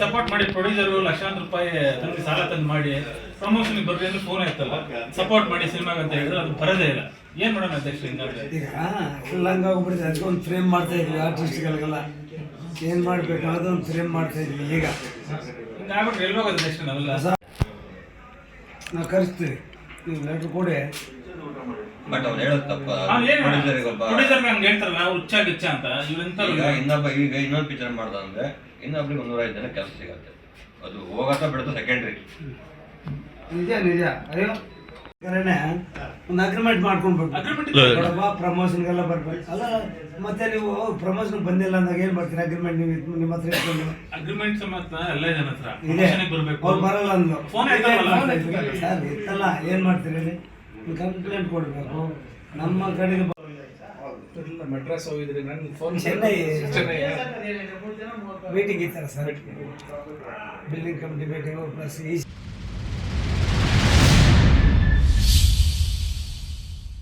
Support ಮಾಡಿ producer ಲಕ್ಷಾಂತರ ರೂಪಾಯಿ ತಂದು ಸಾಲ ತಂದು ಮಾಡಿ ಪ್ರಮೋಷನ್ ಬರ್ರಿ ಅಂದ್ರೆ ಫೋನ್ ಆಯ್ತಲ್ಲ ಸಪೋರ್ಟ್ ಮಾಡಿ ಸಿನಿಮಾಗೆ ಅಂತ ಹೇಳಿದ್ರೆ ಅದು ಬರೋದೇ ಇಲ್ಲ. ಏನ್ ಮಾಡೋಣ ಅಧ್ಯಕ್ಷ ಈಗ ಫುಲ್ ಹಂಗಾಗ್ಬಿಟ್ಟಿದೆ ಅದಕ್ಕೆ ಒಂದು ಫ್ರೇಮ್ ಮಾಡ್ತಾ ಇದ್ವಿ ಆರ್ಟಿಸ್ಟ್ಗಳಿಗೆಲ್ಲ ಏನು ಮಾಡಬೇಕು ಅದೊಂದು ಫ್ರೇಮ್ ಮಾಡ್ತಾ ಇದ್ವಿ ಈಗ. ಹಿಂಗಾಗ್ಬಿಟ್ರೆ ಎಲ್ಲಿ ಹೋಗೋದು ಅಧ್ಯಕ್ಷ ನಾವೆಲ್ಲ? ನಾವು ಕರೆಸ್ತೀವಿ. ಲೆಟ್ರ್ ಕೊಡಿ. ಬಟ್ ಅವ್ನು ಹೇಳೋದು ತಪ್ಪ. ಪ್ರೊಡ್ಯೂಸರ್ ಹಂಗೆ ನಾವು ಹುಚ್ಚ ಗಿಚ್ಚ ಅಂತ. ಈಗ ಇನ್ನೊಬ್ಬ ಈಗ ಇನ್ನೊಂದು ಪಿಕ್ಚರ್ ಮಾಡ್ದ ಅಂದ್ರೆ ಇನ್ನೊಬ್ರಿಗೆ ಒಂದೂರೈದು ಜನ ಕೆಲಸ ಸಿಗತ್ತೆ. ಅದು ಹೋಗತ್ತ ಬಿಡುತ್ತೆ ಸೆಕೆಂಡ್ರಿ ನಿಜ ನಿಜ. ಅಯ್ಯೋ. ಒಂದು ಅಗ್ರಿಮೆಂಟ್ ಮಾಡ್ಕೊಂಡ್ಬಿಟ್ಟು. ಪ್ರಮೋಷನ್ಗೆಲ್ಲ ಬರ್ಬೇಕು. ಅಲ್ಲ ಮತ್ತೆ ನೀವು ಪ್ರಮೋಷನ್ ಬಂದಿಲ್ಲ ಅಂದಾಗ ಏನು ಮಾಡ್ತೀರಿ? ಅಗ್ರಿಮೆಂಟ್ ನೀವು ನಿಮ್ಮ ಹತ್ರ ಇಟ್ಕೊಂಡು. ಅಗ್ರಿಮೆಂಟ್ ಸಮೇತ ಎಲ್ಲ ಜನ ಹತ್ರ. ಇದೆ. ಅವ್ರು ಬರಲ್ಲ ಅಂದ್ಲು ಫೋನ್ ಆಯ್ತಲ್ಲ ಸರ್ ಇತ್ತಲ್ಲ ಏನು ಮಾಡ್ತೀರಿ ಕಂಪ್ಲೇಂಟ್ ಕೊಡಬೇಕು. ನಮ್ಮ ಕಡೆಗೆ ಮಡ್ರಾಸ್ ಹೋಗಿದ್ರಿ ನನ್ನ ಫೋನ್ ಚೆನ್ನೈ. ಚೆನ್ನೈ. ಮೀಟಿಂಗ್ ಇತ್ತಲ್ಲ sir building committee meeting plus ಈ